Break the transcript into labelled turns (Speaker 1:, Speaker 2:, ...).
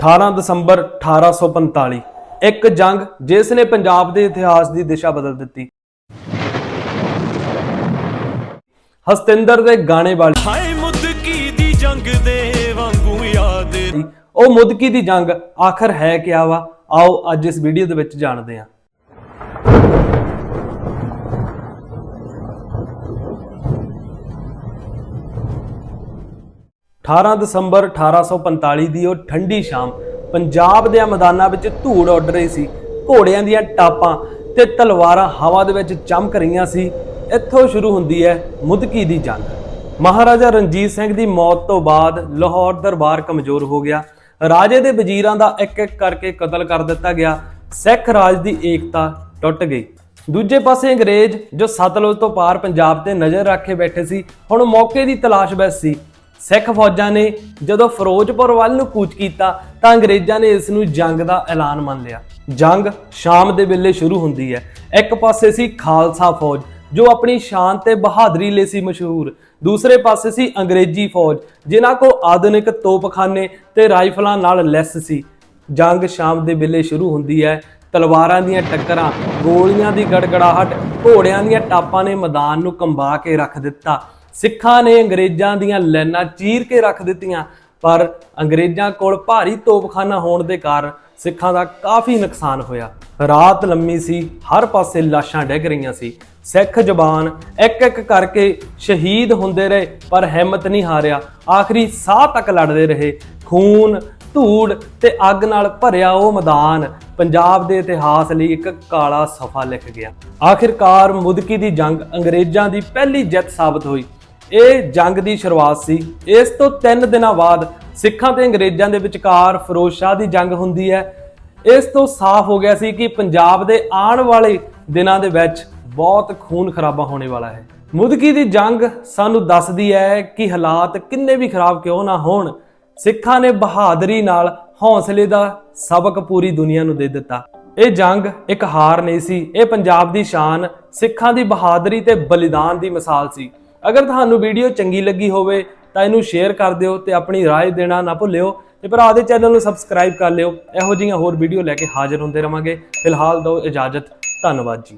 Speaker 1: 18 ਦਸੰਬਰ 1845 ਇੱਕ ਜੰਗ ਜਿਸ ਨੇ ਪੰਜਾਬ ਦੇ ਇਤਿਹਾਸ ਦੀ ਦਿਸ਼ਾ ਬਦਲ ਦਿੱਤੀ। ਹਸਤਿੰਦਰ ਦੇ ਗਾਣੇ ਵਾਲੀ
Speaker 2: ਹਾਏ ਮੁਦਕੀ ਦੀ ਜੰਗ ਦੇ ਵਾਂਗੂ ਯਾਦ।
Speaker 1: ਉਹ ਮੁਦਕੀ ਦੀ ਜੰਗ ਆਖਰ ਹੈ ਕਿਆ ਵਾ? ਆਓ ਅੱਜ ਇਸ ਵੀਡੀਓ ਦੇ ਵਿੱਚ ਜਾਣਦੇ ਹਾਂ। ਅਠਾਰਾਂ ਦਸੰਬਰ 1845 ਦੀ ਉਹ ਠੰਡੀ ਸ਼ਾਮ ਪੰਜਾਬ ਦੇ ਮੈਦਾਨਾਂ ਵਿੱਚ ਧੂੜ ਉੱਡ ਰਹੀ ਸੀ। ਘੋੜਿਆਂ ਦੀਆਂ ਟਾਪਾਂ ਤੇ ਤਲਵਾਰਾਂ ਹਵਾ ਦੇ ਵਿੱਚ ਚਮਕ ਰਹੀਆਂ ਸੀ। ਇੱਥੋਂ ਸ਼ੁਰੂ ਹੁੰਦੀ ਹੈ ਮੁਦਕੀ ਦੀ ਜੰਗ। ਮਹਾਰਾਜਾ ਰਣਜੀਤ ਸਿੰਘ ਦੀ ਮੌਤ ਤੋਂ ਬਾਅਦ ਲਾਹੌਰ ਦਰਬਾਰ ਕਮਜ਼ੋਰ ਹੋ ਗਿਆ। ਰਾਜੇ ਦੇ ਵਜ਼ੀਰਾਂ ਦਾ ਇੱਕ ਇੱਕ ਕਰਕੇ ਕਤਲ ਕਰ ਦਿੱਤਾ ਗਿਆ। ਸਿੱਖ ਰਾਜ ਦੀ ਏਕਤਾ ਟੁੱਟ ਗਈ। ਦੂਜੇ ਪਾਸੇ ਅੰਗਰੇਜ਼ ਜੋ ਸਤਲੁਜ ਤੋਂ ਪਾਰ ਪੰਜਾਬ ਤੇ ਨਜ਼ਰ ਰੱਖ ਕੇ ਬੈਠੇ ਸੀ, ਹੁਣ ਮੌਕੇ ਦੀ ਤਲਾਸ਼ ਵਿੱਚ ਸੀ। ਸਿੱਖ ਫੌਜਾਂ ਨੇ ਜਦੋਂ ਫਿਰੋਜ਼ਪੁਰ ਵੱਲ ਨੂੰ ਕੂਚ ਕੀਤਾ ਤਾਂ ਅੰਗਰੇਜ਼ਾਂ ਨੇ ਇਸ ਨੂੰ ਜੰਗ ਦਾ ਐਲਾਨ ਮੰਨ ਲਿਆ। ਜੰਗ ਸ਼ਾਮ ਦੇ ਵੇਲੇ ਸ਼ੁਰੂ ਹੁੰਦੀ ਹੈ। ਇੱਕ ਪਾਸੇ ਸੀ ਖਾਲਸਾ ਫੌਜ, ਜੋ ਆਪਣੀ ਸ਼ਾਨ ਤੇ ਬਹਾਦਰੀ ਲਈ ਸੀ ਮਸ਼ਹੂਰ। ਦੂਸਰੇ ਪਾਸੇ ਸੀ ਅੰਗਰੇਜ਼ੀ ਫੌਜ, ਜਿਨ੍ਹਾਂ ਕੋ ਆਧੁਨਿਕ ਤੋਪਖਾਨੇ ਤੇ ਰਾਈਫਲਾਂ ਨਾਲ ਲੈਸ ਸੀ। ਜੰਗ ਸ਼ਾਮ ਦੇ ਵੇਲੇ ਸ਼ੁਰੂ ਹੁੰਦੀ ਹੈ। ਤਲਵਾਰਾਂ ਦੀਆਂ ਟੱਕਰਾਂ, ਗੋਲੀਆਂ ਦੀ ਗੜਗੜਾਹਟ, ਘੋੜਿਆਂ ਦੀਆਂ ਟਾਪਾਂ ਨੇ ਮੈਦਾਨ ਨੂੰ ਕੰਬਾ ਕੇ ਰੱਖ ਦਿੱਤਾ। ਸਿੱਖਾਂ ਨੇ ਅੰਗਰੇਜ਼ਾਂ ਦੀਆਂ ਲਾਈਨਾਂ ਚੀਰ ਕੇ ਰੱਖ ਦਿੱਤੀਆਂ, ਪਰ ਅੰਗਰੇਜ਼ਾਂ ਕੋਲ ਭਾਰੀ ਤੋਪਖਾਨਾ ਹੋਣ ਦੇ ਕਾਰਨ ਸਿੱਖਾਂ ਦਾ ਕਾਫੀ ਨੁਕਸਾਨ ਹੋਇਆ। ਰਾਤ ਲੰਮੀ ਸੀ, ਹਰ ਪਾਸੇ ਲਾਸ਼ਾਂ ਡਿੱਗ ਰਹੀਆਂ ਸੀ। ਸਿੱਖ ਜਵਾਨ ਇੱਕ ਇੱਕ ਕਰਕੇ ਸ਼ਹੀਦ ਹੁੰਦੇ ਰਹੇ, ਪਰ ਹਿੰਮਤ ਨਹੀਂ ਹਾਰਿਆ। ਆਖਰੀ ਸਾਹ ਤੱਕ ਲੜਦੇ ਰਹੇ। ਖੂਨ, ਧੂੜ ਤੇ ਅੱਗ ਨਾਲ ਭਰਿਆ ਉਹ ਮੈਦਾਨ, ਪੰਜਾਬ ਦੇ ਇਤਿਹਾਸ ਲਈ ਇੱਕ ਕਾਲਾ ਸਫਾ ਲਿਖ ਗਿਆ। ਆਖਿਰਕਾਰ ਮੁਦਕੀ ਦੀ ਜੰਗ ਅੰਗਰੇਜ਼ਾਂ ਦੀ ਪਹਿਲੀ ਜਿੱਤ ਸਾਬਤ ਹੋਈ। ਇਹ ਜੰਗ ਦੀ ਸ਼ੁਰੂਆਤ ਸੀ। ਇਸ ਤੋਂ 3 ਦਿਨਾਂ ਬਾਅਦ ਸਿੱਖਾਂ ਤੇ ਅੰਗਰੇਜ਼ਾਂ ਦੇ ਵਿਚਕਾਰ ਫਿਰੋਜ਼ ਸ਼ਾਹ ਦੀ ਜੰਗ ਹੁੰਦੀ ਹੈ। ਇਸ ਤੋਂ ਸਾਫ਼ ਹੋ ਗਿਆ ਸੀ ਕਿ ਪੰਜਾਬ ਦੇ ਆਉਣ ਵਾਲੇ ਦਿਨਾਂ ਦੇ ਵਿੱਚ ਬਹੁਤ ਖੂਨ ਖਰਾਬਾ ਹੋਣੇ ਵਾਲਾ ਹੈ। ਮੁਦਕੀ ਦੀ ਜੰਗ ਸਾਨੂੰ ਦੱਸਦੀ ਹੈ ਕਿ ਹਾਲਾਤ ਕਿੰਨੇ ਵੀ ਖਰਾਬ ਕਿਉਂ ਨਾ ਹੋਣ। ਸਿੱਖਾਂ ਨੇ ਬਹਾਦਰੀ ਨਾਲ ਹੌਸਲੇ ਦਾ ਸਬਕ ਪੂਰੀ ਦੁਨੀਆ ਨੂੰ ਦੇ ਦਿੱਤਾ। ਇਹ ਜੰਗ ਇੱਕ ਹਾਰ ਨਹੀਂ ਸੀ। ਇਹ ਪੰਜਾਬ ਦੀ ਸ਼ਾਨ ਸਿੱਖਾਂ ਦੀ ਬਹਾਦਰੀ ਤੇ ਬਲੀਦਾਨ ਦੀ ਮਿਸਾਲ ਸੀ। ਅਗਰ ਤੁਹਾਨੂੰ ਵੀਡੀਓ ਚੰਗੀ ਲੱਗੀ ਹੋਵੇ ਤਾਂ ਇਹਨੂੰ ਸ਼ੇਅਰ ਕਰ ਦਿਓ ਤੇ ਆਪਣੀ رائے ਦੇਣਾ ਨਾ ਭੁੱਲਿਓ ਤੇ ਭਰਾ ਦੇ ਚੈਨਲ ਨੂੰ ਸਬਸਕ੍ਰਾਈਬ ਕਰ ਲਿਓ ਇਹੋ ਜਿਹੀਆਂ ਹੋਰ ਵੀਡੀਓ ਲੈ ਕੇ ਹਾਜ਼ਰ ਹੁੰਦੇ ਰਵਾਂਗੇ ਫਿਲਹਾਲ ਦਿਓ ਇਜਾਜ਼ਤ ਧੰਨਵਾਦ ਜੀ